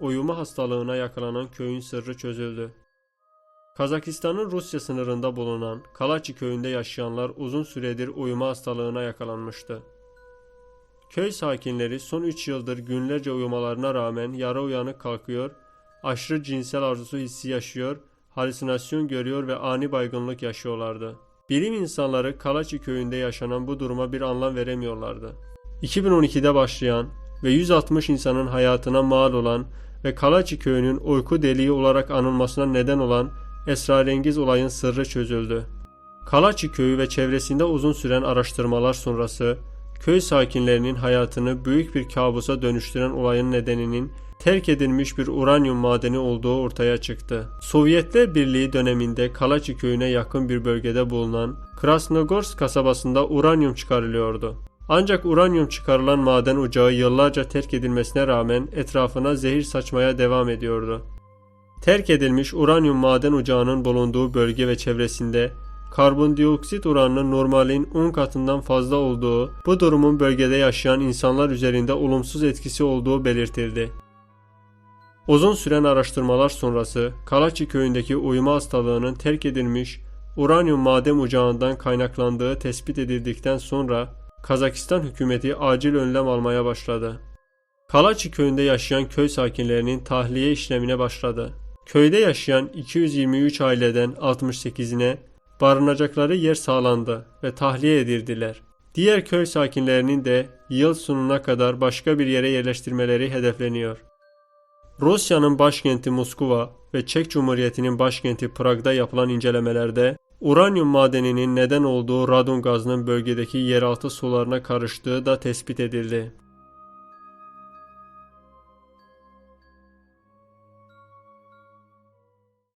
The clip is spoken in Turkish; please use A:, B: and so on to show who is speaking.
A: uyuma hastalığına yakalanan köyün sırrı çözüldü. Kazakistan'ın Rusya sınırında bulunan Kalaçi köyünde yaşayanlar uzun süredir uyuma hastalığına yakalanmıştı. Köy sakinleri son 3 yıldır günlerce uyumalarına rağmen yarı uyanık kalkıyor, aşırı cinsel arzusu hissi yaşıyor, halüsinasyon görüyor ve ani baygınlık yaşıyorlardı. Bilim insanları Kalaçi köyünde yaşanan bu duruma bir anlam veremiyorlardı. 2012'de başlayan ve 160 insanın hayatına mal olan ve Kalaçi köyünün uyku deliği olarak anılmasına neden olan esrarengiz olayın sırrı çözüldü. Kalaçi köyü ve çevresinde uzun süren araştırmalar sonrası köy sakinlerinin hayatını büyük bir kabusa dönüştüren olayın nedeninin terk edilmiş bir uranyum madeni olduğu ortaya çıktı. Sovyetler Birliği döneminde Kalaçi köyüne yakın bir bölgede bulunan Krasnogorsk kasabasında uranyum çıkarılıyordu. Ancak uranyum çıkarılan maden ocağı yıllarca terk edilmesine rağmen etrafına zehir saçmaya devam ediyordu. Terk edilmiş uranyum maden ocağının bulunduğu bölge ve çevresinde karbondioksit oranının normalin 10 katından fazla olduğu, bu durumun bölgede yaşayan insanlar üzerinde olumsuz etkisi olduğu belirtildi. Uzun süren araştırmalar sonrası Kalaçi köyündeki uyuma hastalığının terk edilmiş uranyum maden ocağından kaynaklandığı tespit edildikten sonra Kazakistan hükümeti acil önlem almaya başladı. Kalaçi köyünde yaşayan köy sakinlerinin tahliye işlemine başladı. Köyde yaşayan 223 aileden 68'ine barınacakları yer sağlandı ve tahliye edildiler. Diğer köy sakinlerinin de yıl sonuna kadar başka bir yere yerleştirmeleri hedefleniyor. Rusya'nın başkenti Moskova ve Çek Cumhuriyeti'nin başkenti Prag'da yapılan incelemelerde uranyum madeninin neden olduğu radon gazının bölgedeki yeraltı sularına karıştığı da tespit edildi.